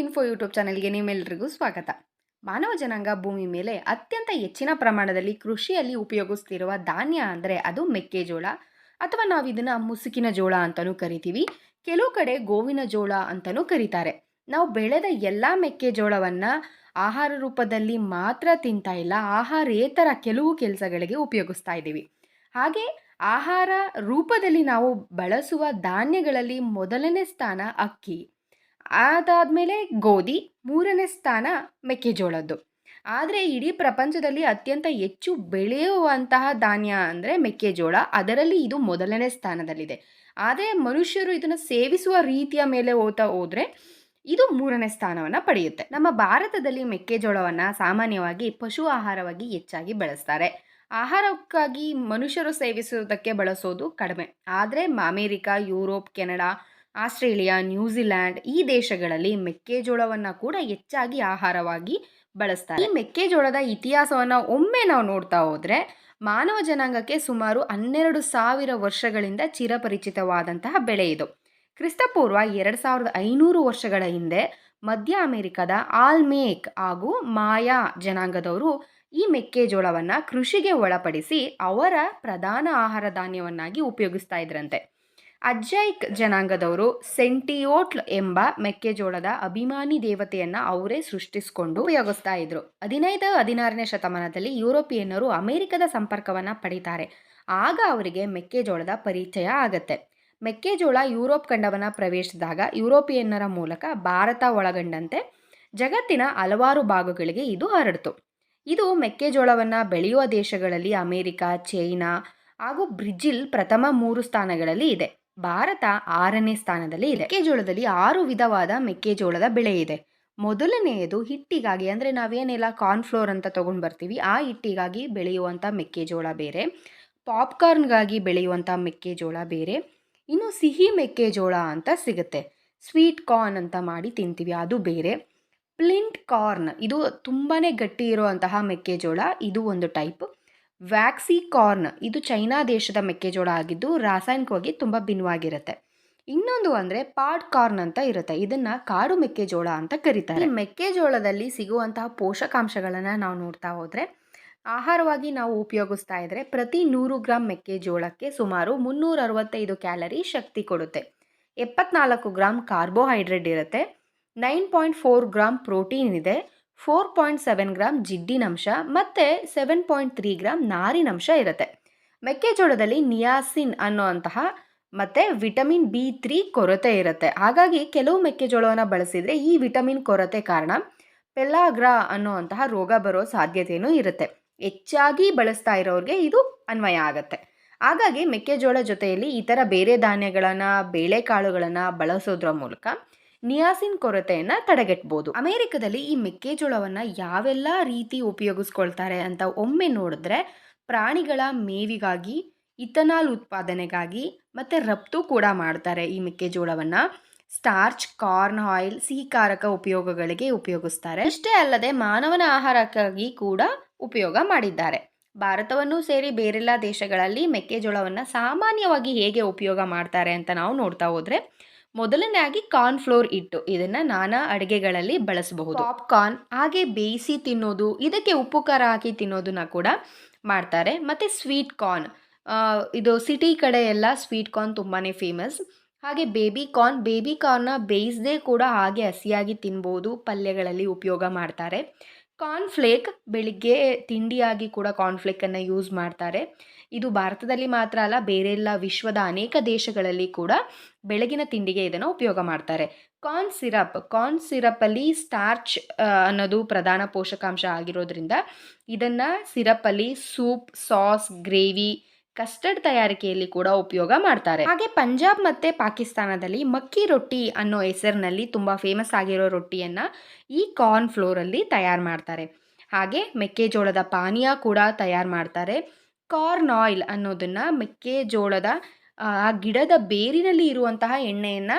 Info YouTube ಚಾನೆಲ್ಗೆ ನಿಮ್ಮೆಲ್ಲರಿಗೂ ಸ್ವಾಗತ. ಮಾನವ ಜನಾಂಗ ಭೂಮಿ ಮೇಲೆ ಅತ್ಯಂತ ಹೆಚ್ಚಿನ ಪ್ರಮಾಣದಲ್ಲಿ ಕೃಷಿಯಲ್ಲಿ ಉಪಯೋಗಿಸ್ತಿರುವ ಧಾನ್ಯ ಅಂದರೆ ಅದು ಮೆಕ್ಕೆಜೋಳ ಅಥವಾ ನಾವು ಇದನ್ನು ಮುಸುಕಿನ ಜೋಳ ಅಂತಲೂ ಕರಿತೀವಿ. ಕೆಲವು ಕಡೆ ಗೋವಿನ ಜೋಳ ಅಂತಲೂ ಕರೀತಾರೆ. ನಾವು ಬೆಳೆದ ಎಲ್ಲ ಮೆಕ್ಕೆಜೋಳವನ್ನು ಆಹಾರ ರೂಪದಲ್ಲಿ ಮಾತ್ರ ತಿಂತಾ ಇಲ್ಲ, ಆಹಾರೇತರ ಕೆಲವು ಕೆಲಸಗಳಿಗೆ ಉಪಯೋಗಿಸ್ತಾ ಇದ್ದೀವಿ. ಹಾಗೆ ಆಹಾರ ರೂಪದಲ್ಲಿ ನಾವು ಬಳಸುವ ಧಾನ್ಯಗಳಲ್ಲಿ ಮೊದಲನೇ ಸ್ಥಾನ ಅಕ್ಕಿ. ಅದಾದಮೇಲೆ ಗೋಧಿ ಮೂರನೇ ಸ್ಥಾನ ಮೆಕ್ಕೆಜೋಳದ್ದು. ಆದರೆ ಇಡೀ ಪ್ರಪಂಚದಲ್ಲಿ ಅತ್ಯಂತ ಹೆಚ್ಚು ಬೆಳೆಯುವಂತಹ ಧಾನ್ಯ ಅಂದರೆ ಮೆಕ್ಕೆಜೋಳ. ಅದರಲ್ಲಿ ಇದು ಮೊದಲನೇ ಸ್ಥಾನದಲ್ಲಿದೆ. ಆದರೆ ಮನುಷ್ಯರು ಇದನ್ನು ಸೇವಿಸುವ ರೀತಿಯ ಮೇಲೆ ಹೋಗ್ತಾ ಹೋದರೆ ಇದು ಮೂರನೇ ಸ್ಥಾನವನ್ನು ಪಡೆಯುತ್ತೆ. ನಮ್ಮ ಭಾರತದಲ್ಲಿ ಮೆಕ್ಕೆಜೋಳವನ್ನು ಸಾಮಾನ್ಯವಾಗಿ ಪಶು ಆಹಾರವಾಗಿ ಹೆಚ್ಚಾಗಿ ಬಳಸ್ತಾರೆ. ಆಹಾರಕ್ಕಾಗಿ ಮನುಷ್ಯರು ಸೇವಿಸುವುದಕ್ಕೆ ಬಳಸೋದು ಕಡಿಮೆ. ಆದರೆ America Europe, Canada Australia, New Zealand ಈ ದೇಶಗಳಲ್ಲಿ ಮೆಕ್ಕೆಜೋಳವನ್ನು ಕೂಡ ಹೆಚ್ಚಾಗಿ ಆಹಾರವಾಗಿ ಬಳಸ್ತಾರೆ. ಈ ಮೆಕ್ಕೆಜೋಳದ ಇತಿಹಾಸವನ್ನು ಒಮ್ಮೆ ನಾವು ನೋಡ್ತಾ ಹೋದರೆ ಮಾನವ ಜನಾಂಗಕ್ಕೆ ಸುಮಾರು ಹನ್ನೆರಡು ಸಾವಿರ ವರ್ಷಗಳಿಂದ ಚಿರಪರಿಚಿತವಾದಂತಹ ಬೆಳೆ ಇದು. ಕ್ರಿಸ್ತಪೂರ್ವ ಎರಡು ಸಾವಿರದ ಐನೂರು ವರ್ಷಗಳ ಹಿಂದೆ ಮಧ್ಯ ಅಮೆರಿಕದ ಆಲ್ಮೇಕ್ ಹಾಗೂ ಮಾಯಾ ಜನಾಂಗದವರು ಈ ಮೆಕ್ಕೆಜೋಳವನ್ನು ಕೃಷಿಗೆ ಒಳಪಡಿಸಿ ಅವರ ಪ್ರಧಾನ ಆಹಾರ ಧಾನ್ಯವನ್ನಾಗಿ ಉಪಯೋಗಿಸ್ತಾ ಇದ್ರಂತೆ. ಅಜ್ಜೈಕ್ ಜನಾಂಗದವರು ಸೆಂಟಿಯೋಟ್ಲ್ ಎಂಬ ಮೆಕ್ಕೆಜೋಳದ ಅಭಿಮಾನಿ ದೇವತೆಯನ್ನು ಅವರೇ ಸೃಷ್ಟಿಸಿಕೊಂಡು ಉಪಯೋಗಿಸ್ತಾ ಇದ್ರು. ಹದಿನೈದು, ಹದಿನಾರನೇ ಶತಮಾನದಲ್ಲಿ ಯುರೋಪಿಯನ್ನರು ಅಮೆರಿಕದ ಸಂಪರ್ಕವನ್ನು ಪಡಿತಾರೆ. ಆಗ ಅವರಿಗೆ ಮೆಕ್ಕೆಜೋಳದ ಪರಿಚಯ ಆಗತ್ತೆ. ಮೆಕ್ಕೆಜೋಳ ಯುರೋಪ್ ಖಂಡವನ್ನ ಪ್ರವೇಶಿಸಿದಾಗ ಯುರೋಪಿಯನ್ನರ ಮೂಲಕ ಭಾರತ ಒಳಗೊಂಡಂತೆ ಜಗತ್ತಿನ ಹಲವಾರು ಭಾಗಗಳಿಗೆ ಇದು ಹರಡಿತು. ಇದು ಮೆಕ್ಕೆಜೋಳವನ್ನು ಬೆಳೆಯುವ ದೇಶಗಳಲ್ಲಿ ಅಮೆರಿಕ, ಚೈನಾ ಹಾಗೂ ಬ್ರಿಜಿಲ್ ಪ್ರಥಮ ಮೂರು ಸ್ಥಾನಗಳಲ್ಲಿ ಇದೆ. ಭಾರತ ಆರನೇ ಸ್ಥಾನದಲ್ಲಿ ಇದೆ. ಮೆಕ್ಕೆಜೋಳದಲ್ಲಿ ಆರು ವಿಧವಾದ ಮೆಕ್ಕೆಜೋಳದ ಬೆಳೆ ಇದೆ. ಮೊದಲನೆಯದು ಹಿಟ್ಟಿಗಾಗಿ, ಅಂದರೆ ನಾವೇನೆಲ್ಲ ಕಾರ್ನ್ಫ್ಲೋರ್ ಅಂತ ತೊಗೊಂಡು ಬರ್ತೀವಿ, ಆ ಹಿಟ್ಟಿಗಾಗಿ ಬೆಳೆಯುವಂಥ ಮೆಕ್ಕೆಜೋಳ ಬೇರೆ. ಪಾಪ್ಕಾರ್ನ್ಗಾಗಿ ಬೆಳೆಯುವಂಥ ಮೆಕ್ಕೆಜೋಳ ಬೇರೆ. ಇನ್ನು ಸಿಹಿ ಮೆಕ್ಕೆಜೋಳ ಅಂತ ಸಿಗುತ್ತೆ. ಸ್ವೀಟ್ ಕಾರ್ನ್ ಅಂತ ಮಾಡಿ ತಿಂತೀವಿ, ಅದು ಬೇರೆ. ಪ್ಲಿಂಟ್ ಕಾರ್ನ್ ಇದು ತುಂಬಾ ಗಟ್ಟಿ ಇರುವಂತಹ ಮೆಕ್ಕೆಜೋಳ, ಇದು ಒಂದು ಟೈಪ್ ವ್ಯಾಕ್ಸಿ ಕಾರ್ನ್ ಇದು ಚೈನಾ ದೇಶದ ಮೆಕ್ಕೆಜೋಳ ಆಗಿದ್ದು ರಾಸಾಯನಿಕವಾಗಿ ತುಂಬ ಭಿನ್ನವಾಗಿರುತ್ತೆ. ಇನ್ನೊಂದು ಅಂದರೆ ಪಾಡ್ ಕಾರ್ನ್ ಅಂತ ಇರುತ್ತೆ. ಇದನ್ನ ಕಾಡು ಮೆಕ್ಕೆಜೋಳ ಅಂತ ಕರೀತಾರೆ. ಮೆಕ್ಕೆಜೋಳದಲ್ಲಿ ಸಿಗುವಂತಹ ಪೋಷಕಾಂಶಗಳನ್ನು ನಾವು ನೋಡ್ತಾ ಹೋದರೆ, ಆಹಾರವಾಗಿ ನಾವು ಉಪಯೋಗಿಸ್ತಾ ಇದ್ರೆ ಪ್ರತಿ ನೂರು ಗ್ರಾಮ್ ಮೆಕ್ಕೆಜೋಳಕ್ಕೆ ಸುಮಾರು ಮುನ್ನೂರ ಅರವತ್ತೈದು ಕ್ಯಾಲರಿ ಶಕ್ತಿ ಕೊಡುತ್ತೆ. ಎಪ್ಪತ್ನಾಲ್ಕು ಗ್ರಾಮ್ ಕಾರ್ಬೋಹೈಡ್ರೇಟ್ ಇರುತ್ತೆ. Nine point four gram protein ಇದೆ. ಫೋರ್ ಪಾಯಿಂಟ್ ಸೆವೆನ್ ಗ್ರಾಮ್ ಜಿಡ್ಡಿನಂಶ ಮತ್ತು ಸೆವೆನ್ ಪಾಯಿಂಟ್ ತ್ರೀ ಗ್ರಾಮ್ ನಾರಿನಂಶ ಇರುತ್ತೆ. ಮೆಕ್ಕೆಜೋಳದಲ್ಲಿ ನಿಯಾಸಿನ್ ಅನ್ನೋಂತಹ ಮತ್ತು ವಿಟಮಿನ್ ಬಿ ತ್ರೀ ಕೊರತೆ ಇರುತ್ತೆ. ಹಾಗಾಗಿ ಕೆಲವು ಮೆಕ್ಕೆಜೋಳವನ್ನು ಬಳಸಿದರೆ ಈ ವಿಟಮಿನ್ ಕೊರತೆ ಕಾರಣ ಪೆಲ್ಲಾಗ್ರಾ ಅನ್ನುವಂತಹ ರೋಗ ಬರೋ ಸಾಧ್ಯತೆಯೂ ಇರುತ್ತೆ. ಹೆಚ್ಚಾಗಿ ಬಳಸ್ತಾ ಇರೋರಿಗೆ ಇದು ಅನ್ವಯ ಆಗುತ್ತೆ. ಹಾಗಾಗಿ ಮೆಕ್ಕೆಜೋಳ ಜೊತೆಯಲ್ಲಿ ಇತರ ಬೇರೆ ಧಾನ್ಯಗಳನ್ನು, ಬೇಳೆಕಾಳುಗಳನ್ನು ಬಳಸೋದ್ರ ಮೂಲಕ ನಿಯಾಸಿನ್ ಕೊರತೆಯನ್ನು ತಡೆಗಟ್ಟಬಹುದು ಅಮೆರಿಕದಲ್ಲಿ ಈ ಮೆಕ್ಕೆಜೋಳವನ್ನು ಯಾವೆಲ್ಲ ರೀತಿ ಉಪಯೋಗಿಸ್ಕೊಳ್ತಾರೆ ಅಂತ ಒಮ್ಮೆ ನೋಡಿದ್ರೆ ಪ್ರಾಣಿಗಳ ಮೇವಿಗಾಗಿ, ಇಥನಾಲ್ ಉತ್ಪಾದನೆಗಾಗಿ ಮತ್ತು ರಫ್ತು ಕೂಡ ಮಾಡ್ತಾರೆ ಈ ಮೆಕ್ಕೆಜೋಳವನ್ನು. ಸ್ಟಾರ್ಚ್, ಕಾರ್ನ್ ಆಯಿಲ್, ಸಿಹಿಕಾರಕ ಉಪಯೋಗಗಳಿಗೆ ಉಪಯೋಗಿಸ್ತಾರೆ. ಇಷ್ಟೇ ಅಲ್ಲದೆ ಮಾನವನ ಆಹಾರಕ್ಕಾಗಿ ಕೂಡ ಉಪಯೋಗ ಮಾಡಿದ್ದಾರೆ. ಭಾರತವನ್ನು ಸೇರಿ ಬೇರೆಲ್ಲ ದೇಶಗಳಲ್ಲಿ ಮೆಕ್ಕೆಜೋಳವನ್ನು ಸಾಮಾನ್ಯವಾಗಿ ಹೇಗೆ ಉಪಯೋಗ ಮಾಡ್ತಾರೆ ಅಂತ ನಾವು ನೋಡ್ತಾ ಹೋದರೆ ಮೊದಲನೇಯಾಗಿ ಕಾರ್ನ್ಫ್ಲೋರ್ ಇಟ್ಟು ಇದನ್ನು ನಾನಾ ಅಡುಗೆಗಳಲ್ಲಿ ಬಳಸಬಹುದು. ಪಾಪ್ಕಾರ್ನ್, ಹಾಗೆ ಬೇಯಿಸಿ ತಿನ್ನೋದು, ಇದಕ್ಕೆ ಉಪ್ಪು, ಖಾರ ಹಾಕಿ ತಿನ್ನೋದನ್ನ ಕೂಡ ಮಾಡ್ತಾರೆ. ಮತ್ತು ಸ್ವೀಟ್ ಕಾರ್ನ್ ಇದು ಸಿಟಿ ಕಡೆ ಎಲ್ಲ ಸ್ವೀಟ್ ಕಾರ್ನ್ ತುಂಬಾ ಫೇಮಸ್. ಹಾಗೆ ಬೇಬಿ ಕಾರ್ನ್, ಬೇಬಿ ಕಾರ್ನ ಬೇಯಿಸದೆ ಕೂಡ ಹಾಗೆ ಹಸಿಯಾಗಿ ತಿನ್ಬೋದು, ಪಲ್ಯಗಳಲ್ಲಿ ಉಪಯೋಗ ಮಾಡ್ತಾರೆ. ಕಾರ್ನ್ಫ್ಲೇಕ್ ಬೆಳಿಗ್ಗೆ ತಿಂಡಿಯಾಗಿ ಕೂಡ ಕಾರ್ನ್ಫ್ಲೇಕನ್ನು ಯೂಸ್ ಮಾಡ್ತಾರೆ. ಇದು ಭಾರತದಲ್ಲಿ ಮಾತ್ರ ಅಲ್ಲ, ಬೇರೆ ಎಲ್ಲ ವಿಶ್ವದ ಅನೇಕ ದೇಶಗಳಲ್ಲಿ ಕೂಡ ಬೆಳಗಿನ ತಿಂಡಿಗೆ ಇದನ್ನು ಉಪಯೋಗ ಮಾಡ್ತಾರೆ. ಕಾರ್ನ್ ಸಿರಪ್ ಕಾರ್ನ್ ಸಿರಪ್ಪಲ್ಲಿ ಸ್ಟಾರ್ಚ್ ಅನ್ನೋದು ಪ್ರಧಾನ ಪೋಷಕಾಂಶ ಆಗಿರೋದ್ರಿಂದ ಇದನ್ನು ಸಿರಪ್ಪಲ್ಲಿ ಸೂಪ್ ಸಾಸ್ ಗ್ರೇವಿ ಕಸ್ಟರ್ಡ್ ತಯಾರಿಕೆಯಲ್ಲಿ ಕೂಡ ಉಪಯೋಗ ಮಾಡ್ತಾರೆ. ಹಾಗೆ ಪಂಜಾಬ್ ಮತ್ತೆ ಪಾಕಿಸ್ತಾನದಲ್ಲಿ ಮಕ್ಕಿ ರೊಟ್ಟಿ ಅನ್ನೋ ಹೆಸರಿನಲ್ಲಿ ತುಂಬ ಫೇಮಸ್ ಆಗಿರೋ ರೊಟ್ಟಿಯನ್ನು ಈ ಕಾರ್ನ್ ಫ್ಲೋರಲ್ಲಿ ತಯಾರು ಮಾಡ್ತಾರೆ. ಹಾಗೆ ಮೆಕ್ಕೆಜೋಳದ ಪಾನೀಯ ಕೂಡ ತಯಾರು ಮಾಡ್ತಾರೆ. ಕಾರ್ನ್ ಆಯಿಲ್ ಅನ್ನೋದನ್ನು ಮೆಕ್ಕೆಜೋಳದ, ಆ, ಗಿಡದ ಬೇರಿನಲ್ಲಿ ಇರುವಂತಹ ಎಣ್ಣೆಯನ್ನು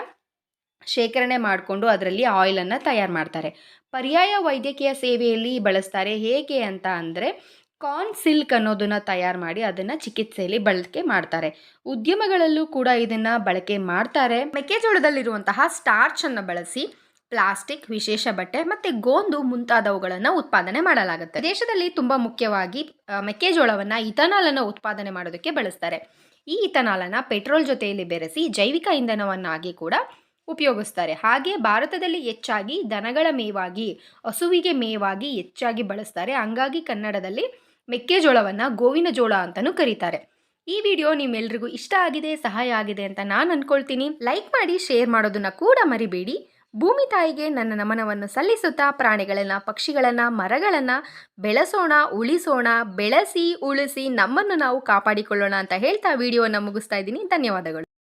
ಶೇಖರಣೆ ಮಾಡಿಕೊಂಡು ಅದರಲ್ಲಿ ಆಯಿಲನ್ನು ತಯಾರು ಮಾಡ್ತಾರೆ. ಪರ್ಯಾಯ ವೈದ್ಯಕೀಯ ಸೇವೆಯಲ್ಲಿ ಬಳಸ್ತಾರೆ ಹೇಗೆ ಅಂತ ಅಂದರೆ ಕಾರ್ನ್ ಸಿಲ್ಕ್ ಅನ್ನೋದನ್ನು ತಯಾರು ಮಾಡಿ ಅದನ್ನು ಚಿಕಿತ್ಸೆಯಲ್ಲಿ ಬಳಕೆ ಮಾಡ್ತಾರೆ. ಉದ್ಯಮಗಳಲ್ಲೂ ಕೂಡ ಇದನ್ನು ಬಳಕೆ ಮಾಡ್ತಾರೆ. ಮೆಕ್ಕೆಜೋಳದಲ್ಲಿರುವಂತಹ ಸ್ಟಾರ್ಚನ್ನು ಬಳಸಿ ಪ್ಲಾಸ್ಟಿಕ್ ವಿಶೇಷ ಬಟ್ಟೆ ಮತ್ತು ಗೋಂದು ಮುಂತಾದವುಗಳನ್ನು ಉತ್ಪಾದನೆ ಮಾಡಲಾಗುತ್ತೆ. ದೇಶದಲ್ಲಿ ತುಂಬ ಮುಖ್ಯವಾಗಿ ಮೆಕ್ಕೆಜೋಳವನ್ನು ಇಥನಾಲನ್ನು ಉತ್ಪಾದನೆ ಮಾಡೋದಕ್ಕೆ ಬಳಸ್ತಾರೆ. ಈ ಇಥನಾಲನ್ನು ಪೆಟ್ರೋಲ್ ಜೊತೆಯಲ್ಲಿ ಬೆರೆಸಿ ಜೈವಿಕ ಇಂಧನವನ್ನಾಗಿ ಕೂಡ ಉಪಯೋಗಿಸ್ತಾರೆ. ಹಾಗೆ ಭಾರತದಲ್ಲಿ ಹೆಚ್ಚಾಗಿ ದನಗಳ ಮೇವಾಗಿ, ಹಸುವಿಗೆ ಮೇವಾಗಿ ಹೆಚ್ಚಾಗಿ ಬಳಸ್ತಾರೆ. ಹಂಗಾಗಿ ಕನ್ನಡದಲ್ಲಿ ಮೆಕ್ಕೆಜೋಳವನ್ನು ಗೋವಿನ ಜೋಳ ಅಂತಲೂ ಕರೀತಾರೆ. ಈ ವಿಡಿಯೋ ನಿಮ್ಮೆಲ್ರಿಗೂ ಇಷ್ಟ ಆಗಿದೆ, ಸಹಾಯ ಆಗಿದೆ ಅಂತ ನಾನು ಅಂದ್ಕೊಳ್ತೀನಿ ಲೈಕ್ ಮಾಡಿ, ಶೇರ್ ಮಾಡೋದನ್ನ ಕೂಡ ಮರಿಬೇಡಿ. ಭೂಮಿ ತಾಯಿಗೆ ನನ್ನ ನಮನವನ್ನು ಸಲ್ಲಿಸುತ್ತಾ ಪ್ರಾಣಿಗಳನ್ನು, ಪಕ್ಷಿಗಳನ್ನು, ಮರಗಳನ್ನು ಬೆಳೆಸೋಣ, ಉಳಿಸೋಣ, ಬೆಳೆಸಿ, ಉಳಿಸಿ ನಮ್ಮನ್ನು ನಾವು ಕಾಪಾಡಿಕೊಳ್ಳೋಣ ಅಂತ ಹೇಳ್ತಾ ವಿಡಿಯೋನ ಮುಗಿಸ್ತಾ ಇದ್ದೀನಿ. ಧನ್ಯವಾದಗಳು.